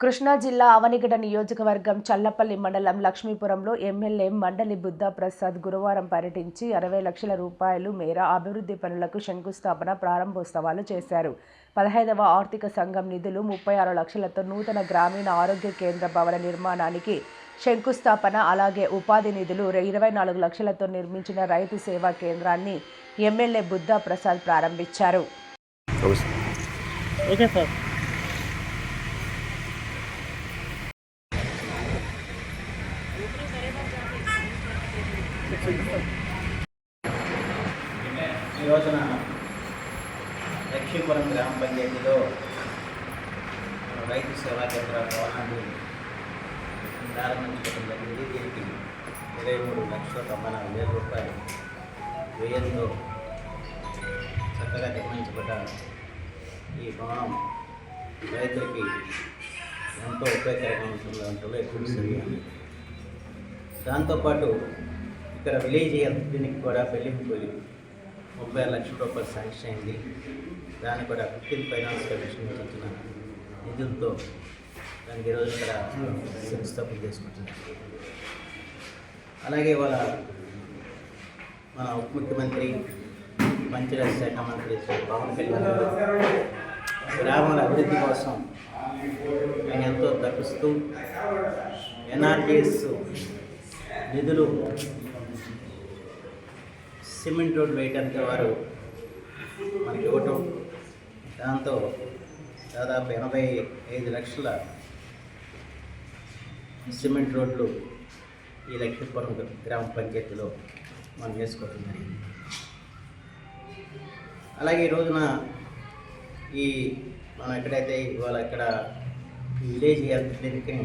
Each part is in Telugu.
కృష్ణా జిల్లా అవనిగడ నియోజకవర్గం చల్లపల్లి మండలం లక్ష్మీపురంలో ఎమ్మెల్యే మండలి బుద్ధా ప్రసాద్ గురువారం పర్యటించి అరవై లక్షల రూపాయలు మేర అభివృద్ధి పనులకు శంకుస్థాపన ప్రారంభోత్సవాలు చేశారు. పదహైదవ ఆర్థిక సంఘం నిధులు ముప్పై ఆరు లక్షలతో నూతన గ్రామీణ ఆరోగ్య కేంద్ర భవన నిర్మాణానికి శంకుస్థాపన అలాగే ఉపాధి నిధులు ఇరవై నాలుగు లక్షలతో నిర్మించిన రైతు సేవా కేంద్రాన్ని ఎమ్మెల్యే బుద్ధా ప్రసాద్ ప్రారంభించారు. Okay sir. ఈ రోజున లక్ష్మీపురం గ్రామ పంచాయతీలో రైతు సేవా కేంద్ర భవనాన్ని ప్రారంభించడం జరిగింది. దీనికి ఇరవై మూడు లక్షల తొంభై నాలుగు వేల రూపాయలు వ్యయంతో చక్కగా నిర్మించబడ్డ ఈ భవనం రైతులకి ఎంతో ఉపయోగకరంగా ఉంటుంది దాంట్లో ఎక్కువ దాంతోపాటు ఇక్కడ విలేజ్ హెల్త్ క్లినిక్ కూడా పెళ్ళిపోయి ముప్పై ఆరు లక్షల రూపాయలు శాంక్షన్ అయింది. దాన్ని కూడా ఫిఫ్టీన్ ఫైనాన్స్ కమిషన్ వచ్చిన నిధులతో దానికి ఈరోజు ఇక్కడ శంకుస్థాపన చేసుకుంటున్నాం అలాగే వాళ్ళ మన ఉప ముఖ్యమంత్రి పంచాయతీ శాఖ మంత్రి పవన్ కళ్యాణ్ గ్రామాల అభివృద్ధి కోసం ఆయన ఎంతో తప్పిస్తూ ఎన్ఆర్టీఎస్ నిధులు సిమెంట్ రోడ్ వేయడానికి వారు మనకి ఇవ్వటం. దాంతో దాదాపు ఎనభై ఐదు లక్షల సిమెంట్ రోడ్లు ఈ లక్ష్మీపురం గ్రామ పంచాయతీలో మనం వేసుకోవడం జరిగింది. అలాగే ఈ రోజున ఈ మనం ఎక్కడైతే ఇవాళ ఇక్కడ విలేజ్ హెల్త్ క్లినిక్ని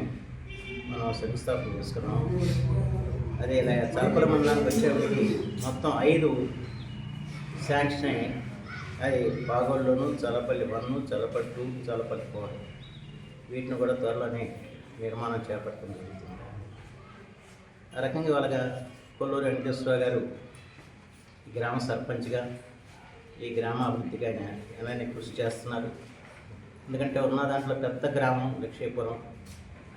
మనం శంకుస్థాపన చేసుకున్నాం అదే ఇలా చాపల మండలానికి వచ్చేప్పటికి మొత్తం ఐదు శాంక్షన్ అయ్యాయి. అది బాగోళ్ళలోను Chalapalli one Chalapalli two Chalapalli four. వీటిని కూడా త్వరలోనే నిర్మాణం చేపట్టడం జరుగుతుంది. ఆ రకంగా వాళ్ళగా కొల్లూరు వెంకటేశ్వర గారు గ్రామ సర్పంచ్గా ఈ గ్రామ అభివృద్ధికి ఆయన ఎలానే కృషి చేస్తున్నారు. ఎందుకంటే ఉన్న దాంట్లో పెద్ద గ్రామం లక్ష్మీపురం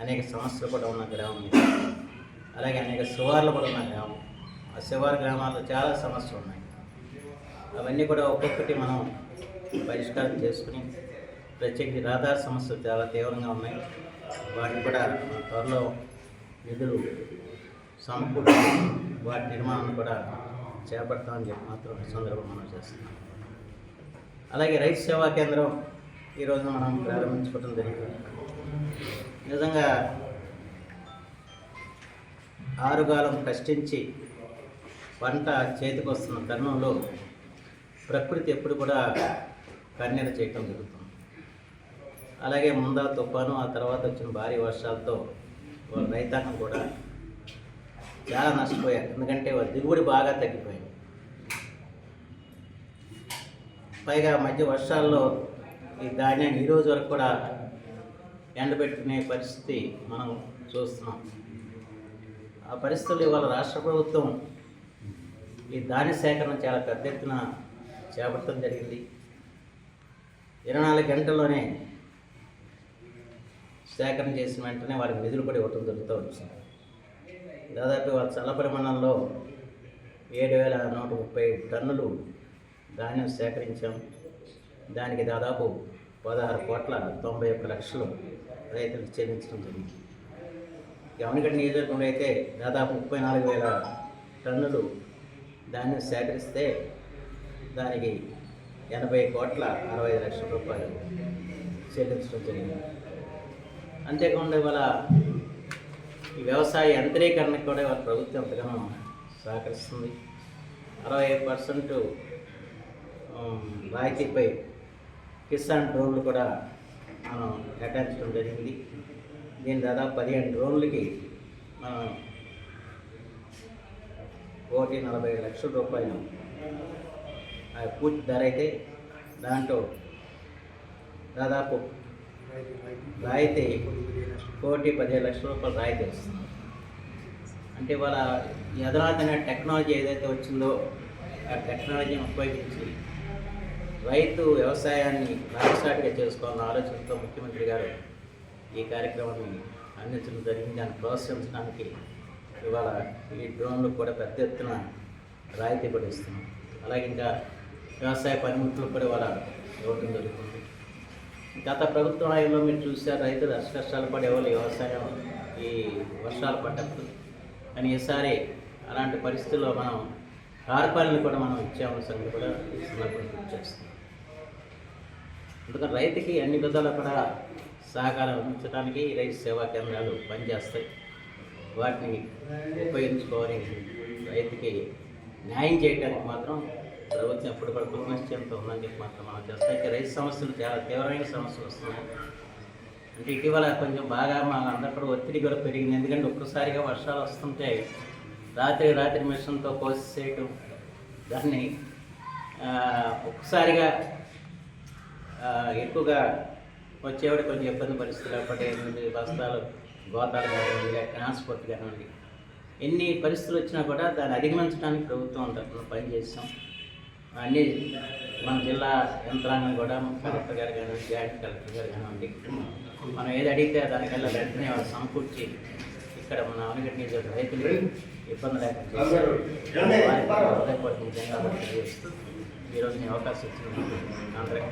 అనేక సమస్యలు కూడా ఉన్న గ్రామం అలాగే అనేక శివార్లు కూడా ఉన్న గ్రామం ఆ శివారు గ్రామాల్లో చాలా సమస్యలు ఉన్నాయి. అవన్నీ కూడా ఒక్కొక్కటి మనం పరిష్కారం చేసుకుని ప్రత్యేకించి రహదారి సమస్యలు చాలా తీవ్రంగా ఉన్నాయి. వాటిని కూడా మన త్వరలో నిధులు సమకూర్చి వాటి నిర్మాణం కూడా చేపడతామని చెప్పి మాత్రం సందర్భం మనం చేస్తున్నాం. అలాగే రైతు సేవా కేంద్రం ఈరోజు మనం ప్రారంభించుకోవడం జరిగింది. నిజంగా ఆరుగాలం కష్టించి పంట చేతికి వస్తున్న తరుణంలో ప్రకృతి ఎప్పుడు కూడా కన్నెర చేయటం జరుగుతుంది. అలాగే ముందా తుఫాను ఆ తర్వాత వచ్చిన భారీ వర్షాలతో రైతాంగం కూడా చాలా నష్టపోయారు. ఎందుకంటే వాళ్ళ దిగుబడి బాగా తగ్గిపోయింది. పైగా మధ్య వర్షాల్లో ఈ ధాన్యాన్ని ఈరోజు వరకు కూడా ఎండబెట్టుకునే పరిస్థితి మనం చూస్తున్నాం. ఆ పరిస్థితులు ఇవాళ రాష్ట్ర ప్రభుత్వం ఈ ధాన్య సేకరణ చాలా పెద్ద ఎత్తున చేపట్టడం జరిగింది. ఇరవై నాలుగు గంటల్లోనే సేకరణ చేసిన వెంటనే వారికి నిధులు కూడా ఇవ్వటం జరుగుతూ వచ్చింది. దాదాపు వాళ్ళ చల్లపరి మండలంలో ఏడు వేల నూట ముప్పై టన్నులు ధాన్యం సేకరించాం. దానికి దాదాపు పదహారు కోట్ల తొంభై ఒక్క లక్షలు రైతులకు చెల్లించడం జరిగింది. గమనిగడ్డ నియోజకవర్గంలో అయితే దాదాపు ముప్పై నాలుగు వేల టన్నులు దాన్ని సేకరిస్తే దానికి ఎనభై కోట్ల అరవై ఐదు లక్షల రూపాయలు చెల్లించడం జరిగింది. అంతేకాకుండా ఇవాళ ఈ వ్యవసాయ యంత్రీకరణకు కూడా ఇవాళ ప్రభుత్వం ఎంతగానో సహకరిస్తుంది. అరవై పర్సెంట్ రాయితీపై కిసాన్ డ్రోన్లు కూడా మనం కేటాయించడం జరిగింది. దీని దాదాపు పదిహేను డ్రోన్లకి మనం కోటి నలభై లక్షల రూపాయలు ఆ పూర్తి ధర అయితే దాంట్లో దాదాపు రాయితీ కోటి పదిహేను లక్షల రూపాయలు రాయితీ వస్తుంది. అంటే వాళ్ళ ఈ టెక్నాలజీ ఏదైతే వచ్చిందో ఆ టెక్నాలజీని ఉపయోగించి రైతు వ్యవసాయాన్ని లాభసాటిగా చేసుకోవాలన్న ఆలోచనతో ముఖ్యమంత్రి గారు ఈ కార్యక్రమాన్ని అందించడం జరిగింది. దాన్ని ప్రోత్సహించడానికి ఇవాళ ఈ డ్రోన్లు కూడా పెద్ద ఎత్తున రాయితీ కూడా ఇస్తున్నాం. అలాగే ఇంకా వ్యవసాయ పనిముట్లు కూడా ఇవాళ ఇవ్వడం జరుగుతుంది. గత ప్రభుత్వ హయాంలో మీరు చూసారు రైతులు అష్ట కష్టాలు పడేవాళ్ళు వ్యవసాయం ఈ వర్షాలు పడ్డప్పుడు. కానీ ఈసారి అలాంటి పరిస్థితుల్లో మనం కార్పాలను కూడా మనం ఇచ్చామన్న సంగతి కూడా ఈ సందర్భంగా చేస్తున్నాం. అందుకని రైతుకి అన్ని విధాలు కూడా సహకారం అందించడానికి ఈ రైతు సేవా కేంద్రాలు పనిచేస్తాయి. వాటిని ఉపయోగించుకోవాలి రైతుకి న్యాయం చేయడానికి మాత్రం ప్రభుత్వం ఎప్పుడు కూడా కృతనిశ్చయంతో ఉందని చెప్పి మాత్రం మనం చేస్తాం. ఇక రైతు సమస్యలు చాలా తీవ్రమైన సమస్యలు వస్తున్నాయి. అంటే ఇటీవల కొంచెం బాగా మా అందరూ కూడా ఒత్తిడి కూడా పెరిగింది. ఎందుకంటే ఒక్కసారిగా వర్షాలు వస్తుంటే రాత్రి రాత్రి మిషన్తో కోసేయటం దాన్ని ఒక్కసారిగా ఎక్కువగా వచ్చేవాడు కొంచెం ఇబ్బంది పరిస్థితులు ఏర్పడే బస్తాలు గోతాలు కానివ్వండి లేక ట్రాన్స్పోర్ట్ కానివ్వండి. ఎన్ని పరిస్థితులు వచ్చినా కూడా దాన్ని అధిగమించడానికి ప్రభుత్వం తరఫున పనిచేస్తాం అన్ని మన జిల్లా యంత్రాంగం కూడా కలెక్టర్ గారు కానివ్వండి జాయింట్ కలెక్టర్ గారు కానివ్వండి మనం ఏది అడిగితే దానికల్లా వెంటనే వాళ్ళు సమకూర్చి ఇక్కడ మన అవనిగడ్డ నియోజక రైతులు ఇబ్బంది లేకుండా వారికి తెలియజేస్తూ ఈరోజు నేను అవకాశం ఇచ్చిన అందరికీ